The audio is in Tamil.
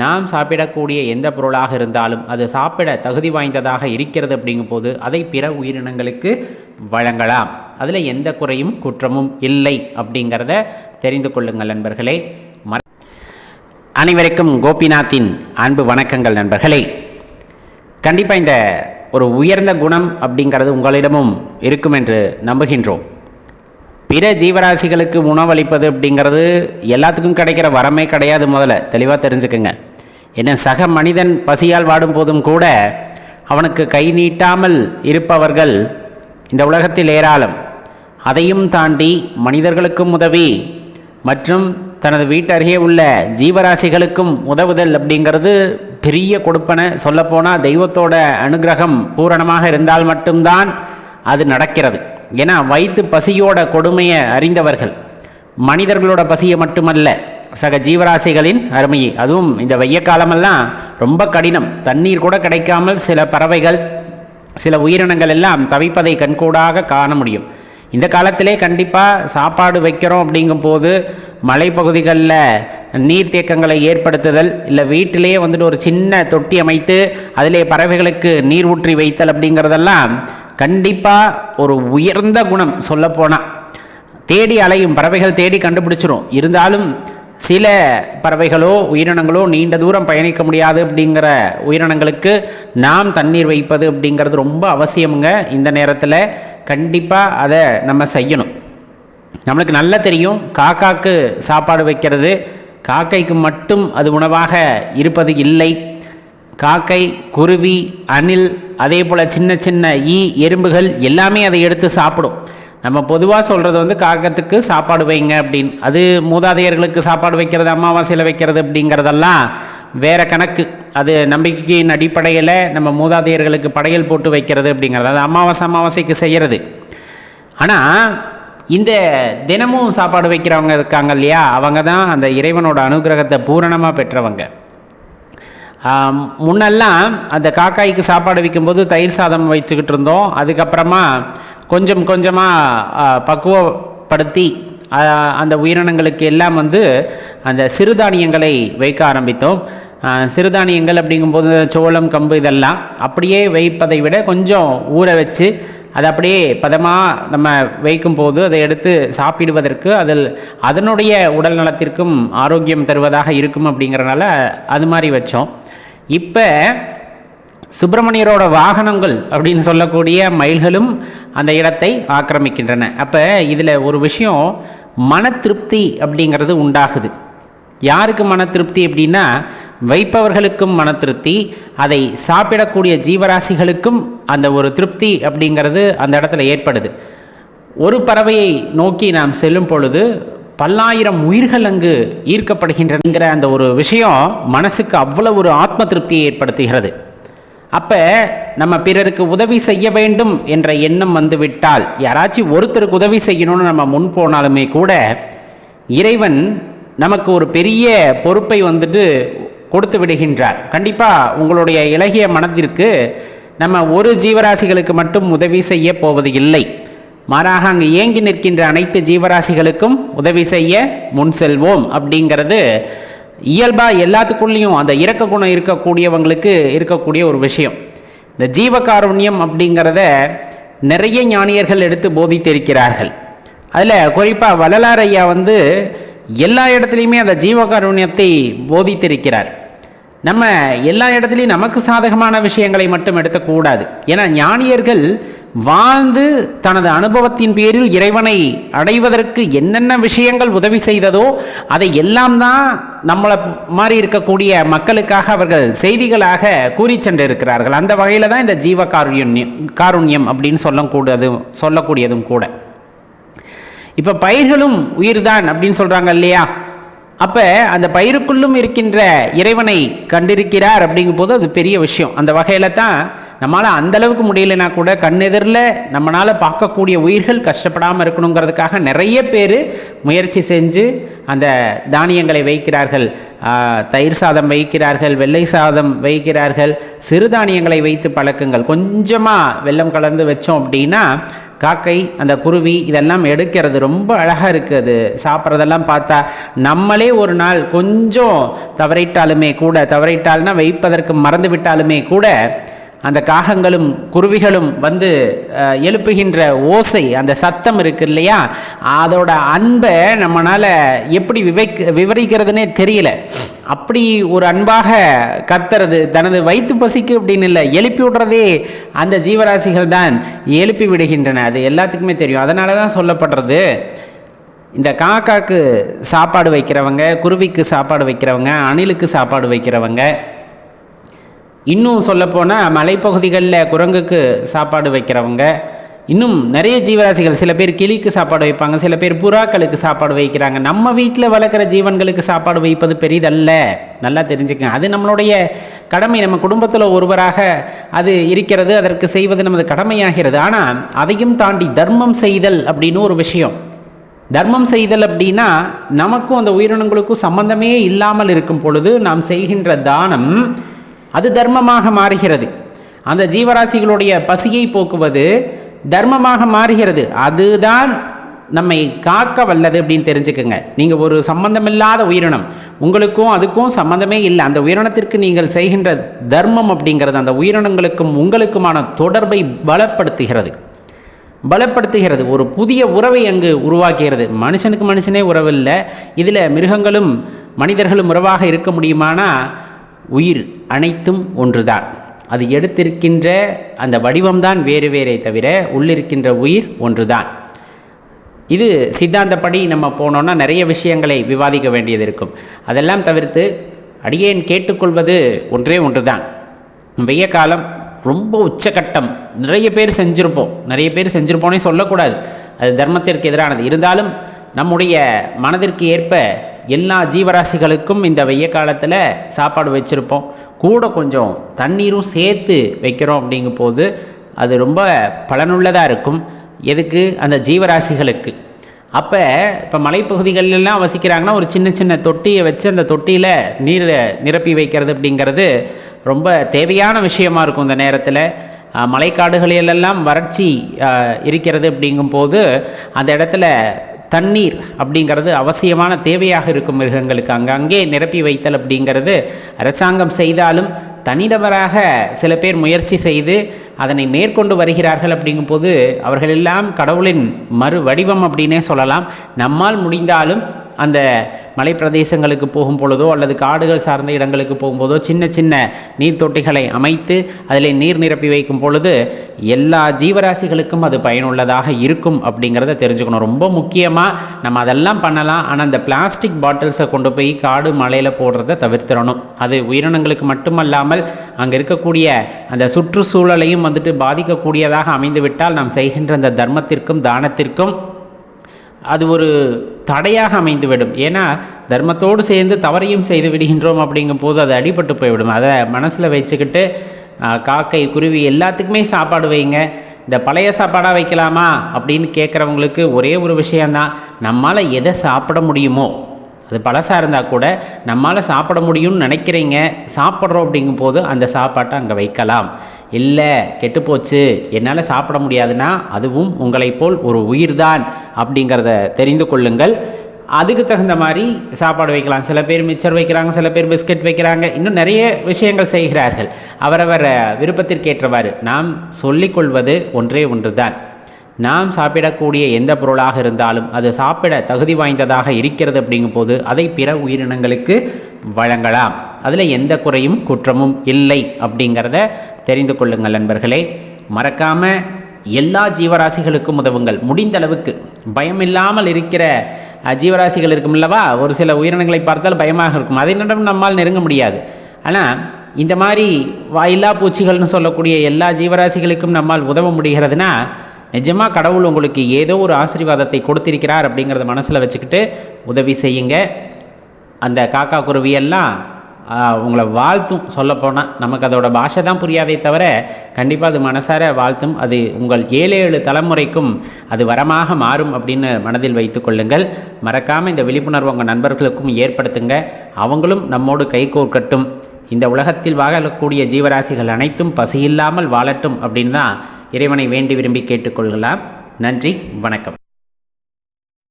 நாம் சாப்பிடக்கூடிய எந்த பொருளாக இருந்தாலும் அது சாப்பிட தகுதி வாய்ந்ததாக இருக்கிறது அப்படிங்கும்போது அதை பிற உயிரினங்களுக்கு வழங்கலாம். அதில் எந்த குறையும் குற்றமும் இல்லை அப்படிங்கிறத தெரிந்து கொள்ளுங்கள் நண்பர்களே. ம அனைவருக்கும் கோபிநாத்தின் அன்பு வணக்கங்கள் நண்பர்களே. கண்டிப்பாக இந்த ஒரு உயர்ந்த குணம் அப்படிங்கிறது உங்களிடமும் இருக்கும் என்று நம்புகின்றோம். பிற ஜீவராசிகளுக்கு உணவளிப்பது அப்படிங்கிறது எல்லாத்துக்கும் கிடைக்கிற வரமே கிடையாது முதல்ல. தெளிவாக தெரிஞ்சுக்குங்க. என்ன சக மனிதன் பசியால் வாடும் போதும் கூட அவனுக்கு கை நீட்டாமல் இருப்பவர்கள் இந்த உலகத்தில் ஏராளம். அதையும் தாண்டி மனிதர்களுக்கும் உதவி மற்றும் தனது வீட்டருகே உள்ள ஜீவராசிகளுக்கும் உதவுதல் அப்படிங்கிறது பெரிய கொடுப்பனை. சொல்லப்போனால் தெய்வத்தோட அனுகிரகம் பூரணமாக இருந்தால் மட்டும்தான் அது நடக்கிறது. ஏன்னா வயிற்று பசியோட கொடுமையை அறிந்தவர்கள். மனிதர்களோட பசியை மட்டுமல்ல சக ஜீவராசிகளின் அருமையை அதுவும் இந்த வெய்ய காலமெல்லாம் ரொம்ப கடினம். தண்ணீர் கூட கிடைக்காமல் சில பறவைகள் சில உயிரினங்கள் எல்லாம் தவிப்பதை கண்கூடாக காண முடியும். இந்த காலத்திலே கண்டிப்பாக சாப்பாடு வைக்கிறோம் அப்படிங்கும்போது மலைப்பகுதிகளில் நீர்த்தேக்கங்களை ஏற்படுத்துதல் இல்லை வீட்டிலேயே வந்துட்டு ஒரு சின்ன தொட்டி அமைத்து அதிலே பறவைகளுக்கு நீர் ஊற்றி வைத்தல் அப்படிங்கிறதெல்லாம் கண்டிப்பாக ஒரு உயர்ந்த குணம் சொல்லப்போனால் தேடி அலையும் பறவைகள் தேடி கண்டுபிடிச்சிரும். இருந்தாலும் சில பறவைகளோ உயிரினங்களோ நீண்ட தூரம் பயணிக்க முடியாது அப்படிங்கிற உயிரினங்களுக்கு நாம் தண்ணீர் வைப்பது அப்படிங்கிறது ரொம்ப அவசியமுங்க. இந்த நேரத்தில் கண்டிப்பாக அதை நம்ம செய்யணும். நம்மளுக்கு நல்லா தெரியும். காக்காக்கு சாப்பாடு வைக்கிறது. காக்கைக்கு மட்டும் அது உணவாக இருப்பது இல்லை. காக்கை குருவி அணில் அதே போல் சின்ன சின்ன ஈ எறும்புகள் எல்லாமே அதை எடுத்து சாப்பிடும். நம்ம பொதுவாக சொல்கிறது வந்து காகத்துக்கு சாப்பாடு வைங்க அப்படின்னு. அது மூதாதையர்களுக்கு சாப்பாடு வைக்கிறது அமாவாசையில் வைக்கிறது அப்படிங்கிறதெல்லாம் வேறு கணக்கு. அது நம்பிக்கையின் அடிப்படையில் நம்ம மூதாதையர்களுக்கு படையல் போட்டு வைக்கிறது அப்படிங்கிறது. அது அமாவாசை அமாவாசைக்கு செய்கிறது ஆனால் இந்த தினமும் சாப்பாடு வைக்கிறவங்க இருக்காங்க இல்லையா? அவங்க தான் அந்த இறைவனோட அனுகிரகத்தை பூரணமாக பெற்றவங்க. முன்னெல்லாம் அந்த காக்காய்க்கு சாப்பாடு வைக்கும்போது தயிர் சாதம் வச்சுக்கிட்டு இருந்தோம். அதுக்கப்புறமா கொஞ்சம் கொஞ்சமாக பக்குவப்படுத்தி அந்த உயிரினங்களுக்கு எல்லாம் வந்து அந்த சிறுதானியங்களை வைக்க ஆரம்பித்தோம். சிறுதானியங்கள் அப்படிங்கும்போது சோளம் கம்பு இதெல்லாம் அப்படியே வைப்பதை விட கொஞ்சம் ஊற வச்சு அதை அப்படியே பதமாக நம்ம வைக்கும்போது அதை எடுத்து சாப்பிடுவதற்கு அதில் அதனுடைய உடல் நலத்திற்கும் ஆரோக்கியம் தருவதாக இருக்கும் அப்படிங்கிறனால அது மாதிரி வச்சோம். இப்போ சுப்பிரமணியரோட வாகனங்கள் அப்படின்னு சொல்லக்கூடிய மயில்களும் அந்த இடத்தை ஆக்கிரமிக்கின்றன. அப்போ இதில் ஒரு விஷயம் மன திருப்தி அப்படிங்கிறது உண்டாகுது. யாருக்கு மன திருப்தி அப்படின்னா வைப்பவர்களுக்கும் மன திருப்தி அதை சாப்பிடக்கூடிய ஜீவராசிகளுக்கும் அந்த ஒரு திருப்தி அப்படிங்கிறது அந்த இடத்துல ஏற்படுது. ஒரு பறவையை நோக்கி நாம் செல்லும் பொழுது பல்லாயிரம் உயிர்கள் அங்கு ஈர்க்கப்படுகின்றனங்கிற அந்த ஒரு விஷயம் மனசுக்கு அவ்வளோ ஒரு ஆத்ம திருப்தியை ஏற்படுத்துகிறது. அப்போ நம்ம பிறருக்கு உதவி செய்ய வேண்டும் என்ற எண்ணம் வந்துவிட்டால் யாராச்சும் ஒருத்தருக்கு உதவி செய்யணும்னு நம்ம முன் போனாலுமே கூட இறைவன் நமக்கு ஒரு பெரிய பொறுப்பை வந்துட்டு கொடுத்து விடுகின்றார். கண்டிப்பாக உங்களுடைய இலகிய மனதிற்கு நம்ம ஒரு ஜீவராசிகளுக்கு மட்டும் உதவி செய்ய போவது இல்லை. மாறாக அங்கு ஏங்கி நிற்கின்ற அனைத்து ஜீவராசிகளுக்கும் உதவி செய்ய முன் செல்வோம் அப்படிங்கிறது இயல்பாக எல்லாத்துக்குள்ளேயும் அந்த இறக்க குணம் இருக்கக்கூடியவங்களுக்கு இருக்கக்கூடிய ஒரு விஷயம். இந்த ஜீவகாருண்யம் அப்படிங்கிறத நிறைய ஞானியர்கள் எடுத்து போதித்திருக்கிறார்கள். அதில் குறிப்பாக வள்ளலாரையா வந்து எல்லா இடத்துலையுமே அந்த ஜீவகாருண்யத்தை போதித்திருக்கிறார். நம்ம எல்லா இடத்துலையும் நமக்கு சாதகமான விஷயங்களை மட்டும் எடுக்கக்கூடாது ஏன்னா ஞானியர்கள் வாழ்ந்து தனது அனுபவத்தின் பேரில் இறைவனை அடைவதற்கு என்னென்ன விஷயங்கள் உதவி செய்ததோ அதை எல்லாம் தான் நம்மளை மாதிரி இருக்கக்கூடிய மக்களுக்காக அவர்கள் செய்திகளாக கூறி சென்றிருக்கிறார்கள். அந்த வகையில் தான் இந்த ஜீவ காருண்யம் காருண்யம் அப்படின்னு சொல்லக்கூடியதும் சொல்லக்கூடியதும் கூட. இப்போ பயிர்களும் உயிர்தான் அப்படின்னு சொல்கிறாங்க இல்லையா? அப்போ அந்த பயிருக்குள்ளும் இருக்கின்ற இறைவனை கண்டிருக்கிறார் அப்படிங்கும்போது அது பெரிய விஷயம். அந்த வகையில் தான் நம்மளால் அந்தளவுக்கு முடியலைன்னா கூட கண்ணெதிரில் நம்மளால் பார்க்கக்கூடிய உயிர்கள் கஷ்டப்படாமல் இருக்கணுங்கிறதுக்காக நிறைய பேர் முயற்சி செஞ்சு அந்த தானியங்களை வைக்கிறார்கள். தயிர் சாதம் வைக்கிறார்கள் வெள்ளை சாதம் வைக்கிறார்கள் சிறுதானியங்களை வைத்து பழக்குங்கள். கொஞ்சமாக வெள்ளம் கலந்து வச்சோம் அப்படின்னா காக்கை அந்த குருவி இதெல்லாம் எடுக்கிறது ரொம்ப அழகாக இருக்குது அது. சாப்பிட்றதெல்லாம் பார்த்தா நம்மளே ஒரு நாள் கொஞ்சம் தவறிட்டாலுமே கூட தவறிட்டால்னா வைப்பதற்கு மறந்து விட்டாலுமே கூட அந்த காகங்களும் குருவிகளும் வந்து எழுப்புகின்ற ஓசை அந்த சத்தம் இருக்கு இல்லையா? அதோட அன்பை நம்மளால் எப்படி விவைக்க விவரிக்கிறதுனே தெரியல. அப்படி ஒரு அன்பாக கத்துறது தனது வயிற்று பசிக்கு அப்படின்னு இல்லை எழுப்பி விடுறதே அந்த ஜீவராசிகள் தான் எழுப்பி விடுகின்றன. அது எல்லாத்துக்குமே தெரியும். அதனால தான் சொல்லப்படுறது. இந்த காக்காக்கு சாப்பாடு வைக்கிறவங்க குருவிக்கு சாப்பாடு வைக்கிறவங்க அணிலுக்கு சாப்பாடு வைக்கிறவங்க இன்னும் சொல்லப்போனால் மலைப்பகுதிகளில் குரங்குக்கு சாப்பாடு வைக்கிறவங்க இன்னும் நிறைய ஜீவராசிகள் சில பேர் கிளிக்கு சாப்பாடு வைப்பாங்க சில பேர் புறாக்களுக்கு சாப்பாடு வைக்கிறாங்க. நம்ம வீட்டில் வளர்க்குற ஜீவன்களுக்கு சாப்பாடு வைப்பது பெரிதல்ல. நல்லா தெரிஞ்சுக்கங்க. அது நம்மளுடைய கடமை. நம்ம குடும்பத்தில் ஒருவராக அது இருக்கிறது அதற்கு செய்வது நமது கடமையாகிறது. ஆனால் அதையும் தாண்டி தர்மம் செய்தல் அப்படின்னு ஒரு விஷயம். தர்மம் செய்தல் அப்படின்னா நமக்கும் அந்த உயிரினங்களுக்கும் சம்பந்தமே இல்லாமல் இருக்கும் பொழுது நாம் செய்கின்ற தானம் அது தர்மமாக மாறுகிறது. அந்த ஜீவராசிகளுடைய பசியை போக்குவது தர்மமாக மாறுகிறது. அதுதான் நம்மை காக்க வல்லது அப்படின்னு தெரிஞ்சுக்கங்க. நீங்கள் ஒரு சம்பந்தமில்லாத உயிரினம். உங்களுக்கும் அதுக்கும் சம்பந்தமே இல்லை. அந்த உயிரினத்திற்கு நீங்கள் செய்கின்ற தர்மம் அப்படிங்கிறது அந்த உயிரினங்களுக்கும் உங்களுக்குமான தொடர்பை பலப்படுத்துகிறது. பலப்படுத்துகிறது. ஒரு புதிய உறவை அங்கு உருவாக்குகிறது. மனுஷனுக்கு மனுஷனே உறவு இல்லை. இதில் மிருகங்களும் மனிதர்களும் உறவாக இருக்க முடியுமானா? உயிர் அனைத்தும் ஒன்றுதான். அது எடுத்திருக்கின்ற அந்த வடிவம்தான் வேறு வேறே தவிர உள்ளிருக்கின்ற உயிர் ஒன்றுதான். இது சித்தாந்தப்படி நம்ம போனோம்னா நிறைய விஷயங்களை விவாதிக்க வேண்டியது இருக்கும் அதெல்லாம் தவிர்த்து அடியேன் கேட்டுக்கொள்வது ஒன்றே ஒன்றுதான். வெய்ய காலம் ரொம்ப உச்சகட்டம். நிறைய பேர் செஞ்சுருப்போம். நிறைய பேர் செஞ்சுருப்போனே சொல்லக்கூடாது. அது தர்மத்திற்கு எதிரானது. இருந்தாலும் நம்முடைய மனதிற்கு ஏற்ப எல்லா ஜீவராசிகளுக்கும் இந்த வெய்ய காலத்தில் சாப்பாடு வச்சுருப்போம். கூட கொஞ்சம் தண்ணீரும் சேர்த்து வைக்கிறோம் அப்படிங்கும் போது அது ரொம்ப பலனுள்ளதாக இருக்கும். எதுக்கு? அந்த ஜீவராசிகளுக்கு. அப்போ இப்போ மலைப்பகுதிகளெல்லாம் வசிக்கிறாங்கன்னா ஒரு சின்ன சின்ன தொட்டியை வச்சு அந்த தொட்டியில் நீரை நிரப்பி வைக்கிறது அப்படிங்கிறது ரொம்ப தேவையான விஷயமா இருக்கும் இந்த நேரத்தில். மலைக்காடுகளிலெல்லாம் வறட்சி அஹ், இருக்கிறது அப்படிங்கும்போது அந்த இடத்துல தண்ணீர் அப்படிங்கிறது அவசியமான தேவையாக இருக்கும் மிருகங்களுக்கு. அங்கங்கே நிரப்பி வைத்தல் அப்படிங்கிறது அரசாங்கம் செய்தாலும் தனிநபராக சில பேர் முயற்சி செய்து அதனை மேற்கொண்டு வருகிறார்கள் அப்படிங்கும்போது அவர்களெல்லாம் கடவுளின் மறு வடிவம் அப்படின்னே சொல்லலாம். நம்மால் முடிந்தாலும் அந்த மலை பிரதேசங்களுக்கு போகும் பொழுதோ அல்லது காடுகள் சார்ந்த இடங்களுக்கு போகும்போதோ சின்ன சின்ன நீர்த்தொட்டிகளை அமைத்து அதில் நீர் நிரப்பி வைக்கும் பொழுது எல்லா ஜீவராசிகளுக்கும் அது பயனுள்ளதாக இருக்கும் அப்படிங்கிறத தெரிஞ்சுக்கணும். ரொம்ப முக்கியமாக நம்ம அதெல்லாம் பண்ணலாம். ஆனால் அந்த பிளாஸ்டிக் பாட்டில்ஸை கொண்டு போய் காடு மலையில் போடுறத தவிர்த்திடணும். அது உயிரினங்களுக்கு மட்டுமல்லாமல் அங்கே இருக்கக்கூடிய அந்த சுற்றுச்சூழலையும் வந்துட்டு பாதிக்கக்கூடியதாக அமைந்துவிட்டால் நாம் செய்கின்ற அந்த தர்மத்திற்கும் தானத்திற்கும் அது ஒரு தடையாக அமைந்துவிடும். ஏன்னா தர்மத்தோடு சேர்ந்து தவறையும் செய்து விடுகின்றோம் அப்படிங்கும் போது அது அடிபட்டு போய்விடும். அதை மனசில் வச்சுக்கிட்டு காக்கை குருவி எல்லாத்துக்குமே சாப்பாடு வைங்க. இந்த பழைய சாப்பாடாக வைக்கலாமா அப்படின்னு கேட்குறவங்களுக்கு ஒரே ஒரு விஷயந்தான் நம்மால் எதை சாப்பிட முடியுமோ அது பழசாக இருந்தால் கூட நம்மால் சாப்பிட முடியும்னு நினைக்கிறீங்க சாப்பிட்றோம் அப்படிங்கும் போது அந்த சாப்பாட்டை அங்கே வைக்கலாம். இல்லை கெட்டுப்போச்சு என்னால் சாப்பிட முடியாதுன்னா அதுவும் உங்களைப் போல் ஒரு உயிர்தான் அப்படிங்கிறத தெரிந்து கொள்ளுங்கள். அதுக்கு தகுந்த மாதிரி சாப்பாடு வைக்கலாம். சில பேர் மிச்சர் வைக்கிறாங்க சில பேர் பிஸ்கட் வைக்கிறாங்க. இன்னும் நிறைய விஷயங்கள் செய்கிறார்கள். அவரவர் விருப்பத்திற்கேற்றவாறு நாம் சொல்லிக்கொள்வது ஒன்றே ஒன்று தான் நாம் சாப்பிடக்கூடிய எந்த பொருளாக இருந்தாலும் அது சாப்பிட தகுதி வாய்ந்ததாக இருக்கிறது அப்படிங்கும்போது அதை பிற உயிரினங்களுக்கு வழங்கலாம். அதில் எந்த குறையும் குற்றமும் இல்லை அப்படிங்கிறத தெரிந்து கொள்ளுங்கள் நண்பர்களே. மறக்காமல் எல்லா ஜீவராசிகளுக்கும் உதவுங்கள். முடிந்த அளவுக்கு பயம் இல்லாமல் இருக்கிற ஜீவராசிகள் இருக்கும் அல்லவா? ஒரு சில உயிரினங்களை பார்த்தால் பயமாக இருக்கும். அதனிடம் நம்மால் நெருங்க முடியாது. ஆனால் இந்த மாதிரி வாயில்லா பூச்சிகள்னு சொல்லக்கூடிய எல்லா ஜீவராசிகளுக்கும் நம்மால் உதவ முடிகிறதுனா நிஜமாக கடவுள் உங்களுக்கு ஏதோ ஒரு ஆசீர்வாதத்தை கொடுத்திருக்கிறார் அப்படிங்கிறத மனசில் வச்சுக்கிட்டு உதவி செய்யுங்க. அந்த காக்கா குருவியெல்லாம் உங்களை வாழ்த்தும் சொல்லப்போனால் நமக்கு அதோட பாஷை தான் புரியாதே தவிர கண்டிப்பாக அது மனசார வாழ்த்தும். அது உங்கள் ஏழு ஏழு தலைமுறைக்கும் அது வரமாக மாறும் அப்படின்னு மனதில் வைத்து கொள்ளுங்கள். மறக்காமல் இந்த விழிப்புணர்வு உங்கள் நண்பர்களுக்கும் ஏற்படுத்துங்க. அவங்களும் நம்மோடு கைகோர்க்கட்டும் இந்த உலகத்தில் வாழக்கூடிய ஜீவராசிகள் அனைத்தும் பசியில்லாமல் வாழட்டும் அப்படின்னு தான் இறைவனை வேண்டி விரும்பி கேட்டுக்கொள்ளலாம் நன்றி வணக்கம்.